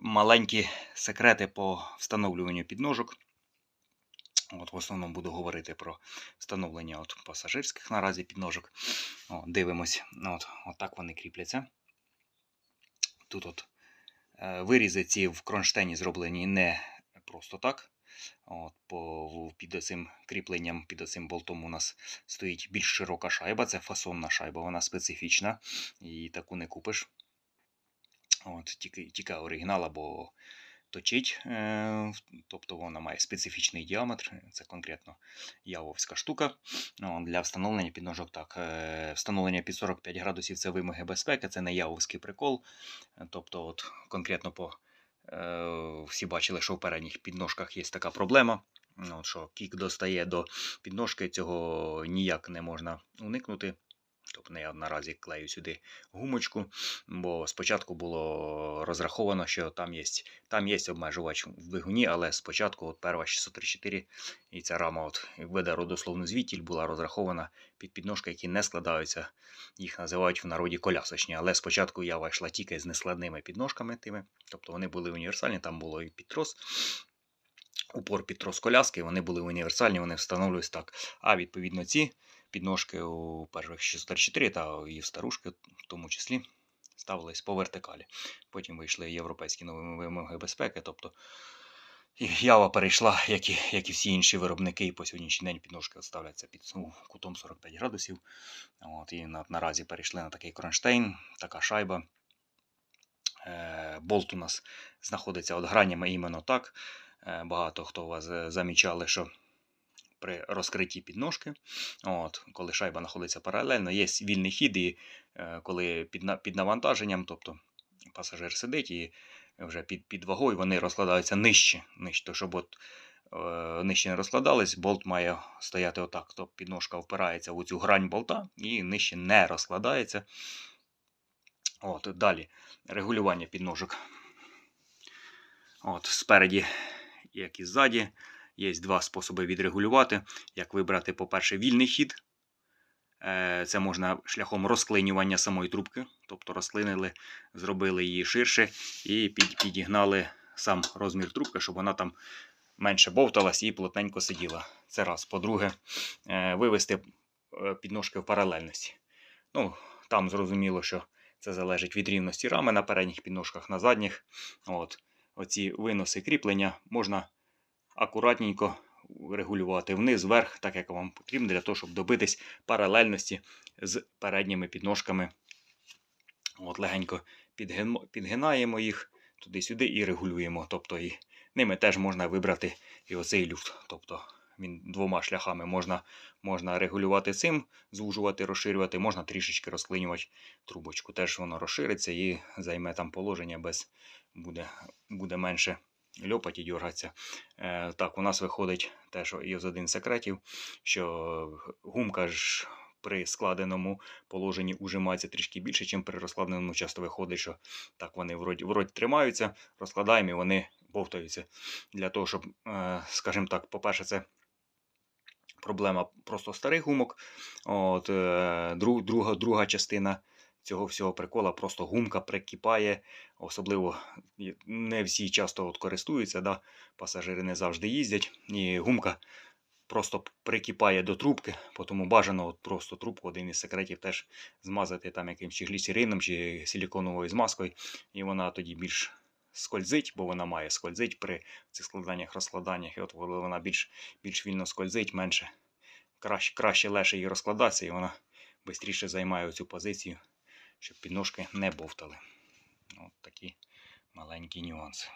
маленькі секрети по встановлюванню підножок. От В основному буду говорити про встановлення от пасажирських наразі підножок. О, дивимось. От, от так вони кріпляться. Тут от е, вирізи ці в кронштейні зроблені не просто так. От, по, під цим кріпленням, під цим болтом у нас стоїть більш широка шайба. Це фасонна шайба, вона специфічна. І таку не купиш. От, тільки, тільки оригінал або точить. Е, тобто вона має специфічний діаметр. Це конкретно явовська штука. Ну, для встановлення підножок так. Е, встановлення під 45 градусів це вимоги безпеки, це не явовський прикол. Тобто, от, конкретно по Е, всі бачили, що в передніх підножках є така проблема. Ну, от що кік достає до підножки, цього ніяк не можна уникнути. Тобто я наразі клею сюди гумочку, бо спочатку було розраховано, що там є, там є обмежувач в двигуні, але спочатку от перва 634 і ця рама от веде родословну звідтіль була розрахована під підножки, які не складаються. Їх називають в народі колясочні. Але спочатку я вийшла тільки з нескладними підножками тими, тобто вони були універсальні, там було і підтрос. Упор під трос коляски, вони були універсальні, вони встановлюються так. А відповідно ці підножки у перших 604 та і в старушки, в тому числі, ставились по вертикалі. Потім вийшли європейські нові вимоги безпеки. Тобто Ява перейшла, як і, як і всі інші виробники, і по сьогоднішній день підножки ставляться під ну, кутом 45 градусів. От, і на, наразі перейшли на такий кронштейн, така шайба. Е, болт у нас знаходиться от гранями іменно так. Е, Багато хто у вас е, замічали, що при розкритті підножки, от, коли шайба знаходиться паралельно, є вільний хід, і е, коли під, під навантаженням, тобто пасажир сидить і вже під, під вагою вони розкладаються нижче. нижче щоб от, е, нижче не розкладались, болт має стояти отак. Тобто підножка впирається в цю грань болта і нижче не розкладається. От, далі регулювання підножок. От, спереді, як і ззаді, є два способи відрегулювати. Як вибрати, по-перше, вільний хід. Е, Це можна шляхом розклинювання самої трубки. Тобто розклинили, зробили її ширше і підігнали сам розмір трубки, щоб вона там менше бовталась і плотненько сиділа. Це раз. По-друге, е, вивести е, підножки в паралельності. Ну, там зрозуміло, що це залежить від рівності рами на передніх підножках, на задніх. От. Оці виноси кріплення можна акуратненько регулювати вниз, вверх, так як вам потрібно, для того, щоб добитись паралельності з передніми підножками. От, легенько підгинаємо їх туди-сюди і регулюємо. Тобто і ними теж можна вибрати і оцей люфт. Тобто він двома шляхами можна, можна регулювати цим, звужувати, розширювати, можна трішечки розклинювати трубочку. Теж воно розшириться і займе там положення без буде, буде менше льопать і дергатися. Е, так, у нас виходить те, що один з секретів, що гумка ж при складеному положенні ужимається трішки більше, ніж при розкладеному. Часто виходить, що так вони вроді, вроді тримаються, розкладаємо і вони бовтаються. Для того, щоб, е, скажімо так, по-перше, це проблема просто старих гумок. От, е, друг, друга, друга частина цього всього прикола просто гумка прикипає. Особливо не всі часто от користуються, да? пасажири не завжди їздять. І гумка просто прикипає до трубки, тому бажано от просто трубку, один із секретів теж змазати там якимсь чи гліцерином, чи силіконовою змазкою, і вона тоді більш скользить, бо вона має скользить при цих складаннях, розкладаннях. І от коли вона більш, більш вільно скользить, менше краще, краще легше її розкладатися, і вона швидше займає цю позицію, щоб підножки не бовтали. От такі маленькі нюанси.